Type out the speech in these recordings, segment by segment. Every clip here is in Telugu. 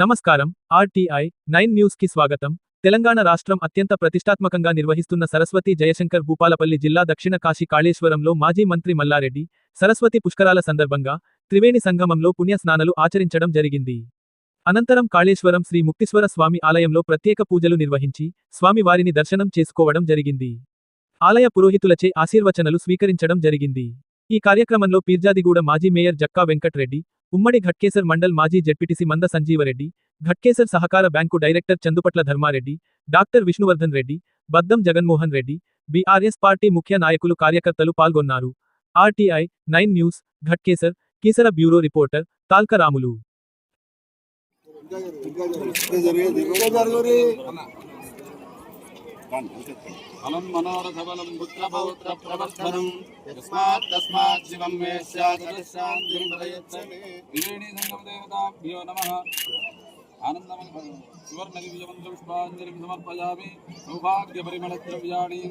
నమస్కారం. ఆర్టీఐ నైన్ న్యూస్కి స్వాగతం. తెలంగాణ రాష్ట్రం అత్యంత ప్రతిష్టాత్మకంగా నిర్వహిస్తున్న సరస్వతి జయశంకర్ భూపాలపల్లి జిల్లా దక్షిణ కాశీ కాళేశ్వరంలో మాజీ మంత్రి మల్లారెడ్డి సరస్వతి పుష్కరాల సందర్భంగా త్రివేణి సంగమంలో పుణ్య స్నానాలు ఆచరించడం జరిగింది. అనంతరం కాళేశ్వరం శ్రీ ముక్తీశ్వర స్వామి ఆలయంలో ప్రత్యేక పూజలు నిర్వహించి స్వామి వారిని దర్శనం చేసుకోవడం జరిగింది. ఆలయ పురోహితులచే ఆశీర్వచనలు స్వీకరించడం జరిగింది. ఈ కార్యక్రమంలో పీర్జాదిగూడ మాజీ మేయర్ జక్కా వెంకట్రెడ్డి ఉమ్మడి ఘట్కేసర్ మండల్ మాజీ జెడ్పీటీసీ మంద సంజీవరెడ్డి ఘట్కేసర్ సహకార bank director Chandupatla Dharmareddy doctor Vishnuvardhan Reddy Baddam Jaganmohan Reddy BRS party ముఖ్య నాయకులు కార్యకర్తలు పాల్గొన్నారు RTI nine news Ghatkesar Keesara bureau reporter Talkaramulu अलं मनोरथबलं पुत्रपौत्रप्रवर्धनं यस्मात् तस्मात् शिवं मे स्यात्शान्तिं प्रयच्छ गिरिणीसङ्गमदेवताभ्यो नमः। आनन्दमयं सुवर्णगिरिजमन्त्रं पुष्पाञ्जलिं समर्पयामि। सौभाग्यपरिमलद्रव्याणीं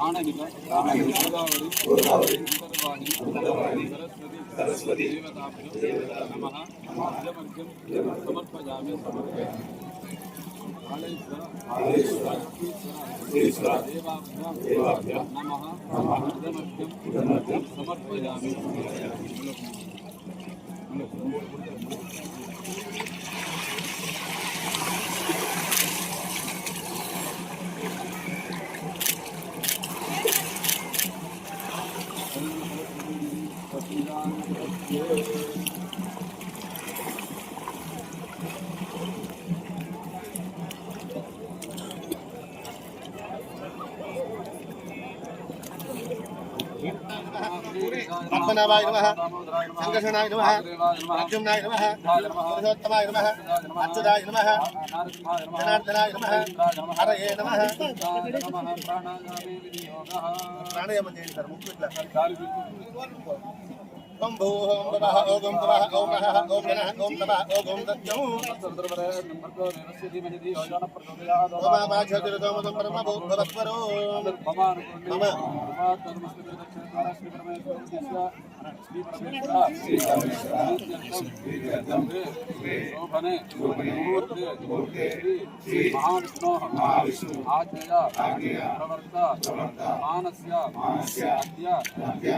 ಆಣವಿಕ ಗಂಗಾವರಿ ಸರಸ್ವತಿ ನಮಃ ಇದಮರ್ಘಂ ಸಮರ್ಪಯಾಮಿ ದೇವಾಭ್ಯ ನಮಃ ಇದಮರ್ಘಂ ಸಮರ್ಪಯಾಮಿ పద్మనాభాయ నమ సంకర్షణాయ నమ ప్రద్యుమ్నాయ నమ పురుషోత్తమాయ నమ అచ్యుతాయ నమ జనార్దనాయ నమ హరయే నమ ప్రాణాయామం చేయండి సార్ ముక్కు ఇట్లా ఓం భూ ఓం భవః ఓం భవః ఓం నః ఓం గణః ఓం తపః ఓం దత్తం ఓం ఆమాచార్యతోమతం పరమ భూర్భవత్వరో మమ శోభనే ముహూర్తే శ్రీ మహావిష్ణో ఆజ్ఞయ ప్రవర్త మానస్య అద్య బ్రహ్మణ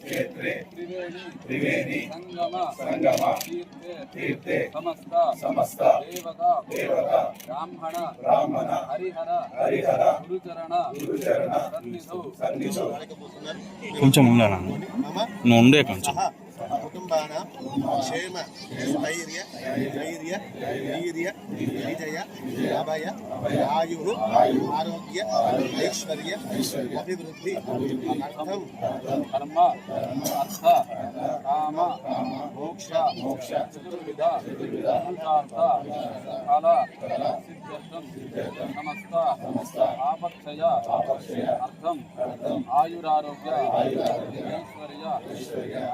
క్షేత్రే త్రివేణి సంగమ తీర్థే సమస్త దేవతా బ్రాహ్మణ హరిహర గురుచరణ సన్నిధౌ కొంచెం ఉండాలా నువ్వు ఉండే కొంచెం കുടുംബാനാം ക്ഷേമ സ്ഥൈര്യ ധൈര്യ വീര്യ വിജയ അഭയ ആയു ആരോഗ്യ ഐശ്വര്യ അഭിവൃദ്ധി അർത്ഥം കർമ്മ അർത്ഥ കാമ മോക്ഷ മോക്ഷ ചതുർവിധ കാല സിദ്ധാർത്ഥം നമസ്കാരം अर्थया अर्थम आयुरारोग्य ऐश्वर्य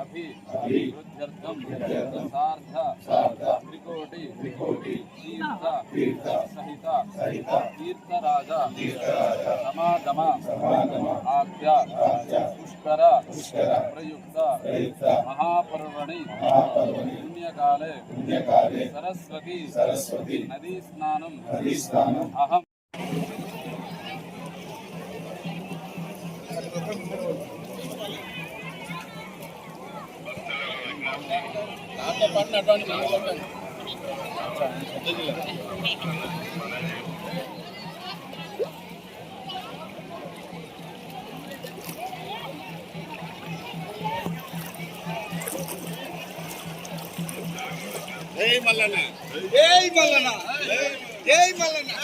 अभिवृद्ध्यर्थम सार्थ त्रिकोटि तीर्थ सहित तीर्थराज समागम आख्या पुष्कर प्रयुक्त महापर्वणि पुण्यकाले सरस्वती नदी स्नानम अहम। ஏய் மல்லண்ணா ஏய் மல்லண்ணா ஏய் மல்லண்ணா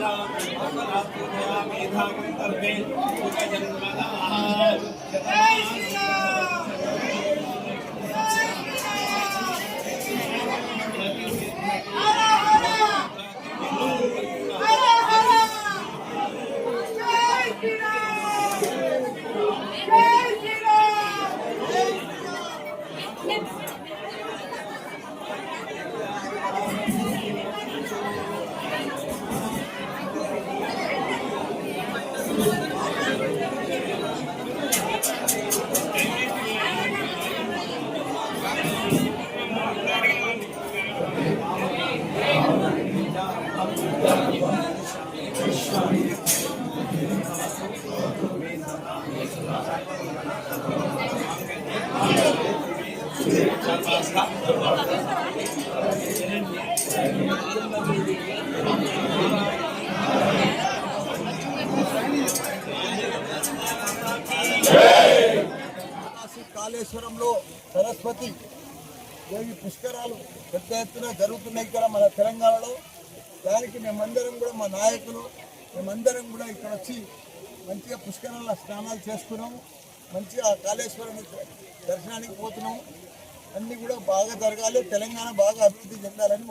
मेधा వెంకటేశ్వరంలో సరస్వతి దేవి పుష్కరాలు పెద్ద ఎత్తున జరుగుతున్నాయి ఇక్కడ మన తెలంగాణలో. దానికి మేమందరం కూడా మా నాయకులు మేమందరం కూడా ఇక్కడ వచ్చి మంచిగా పుష్కరాల స్నానాలు చేసుకున్నాము మంచిగా కాళేశ్వరం దర్శనానికి పోతున్నాము అన్నీ కూడా బాగా జరగాలి. తెలంగాణ బాగా అభివృద్ధి చెందాలని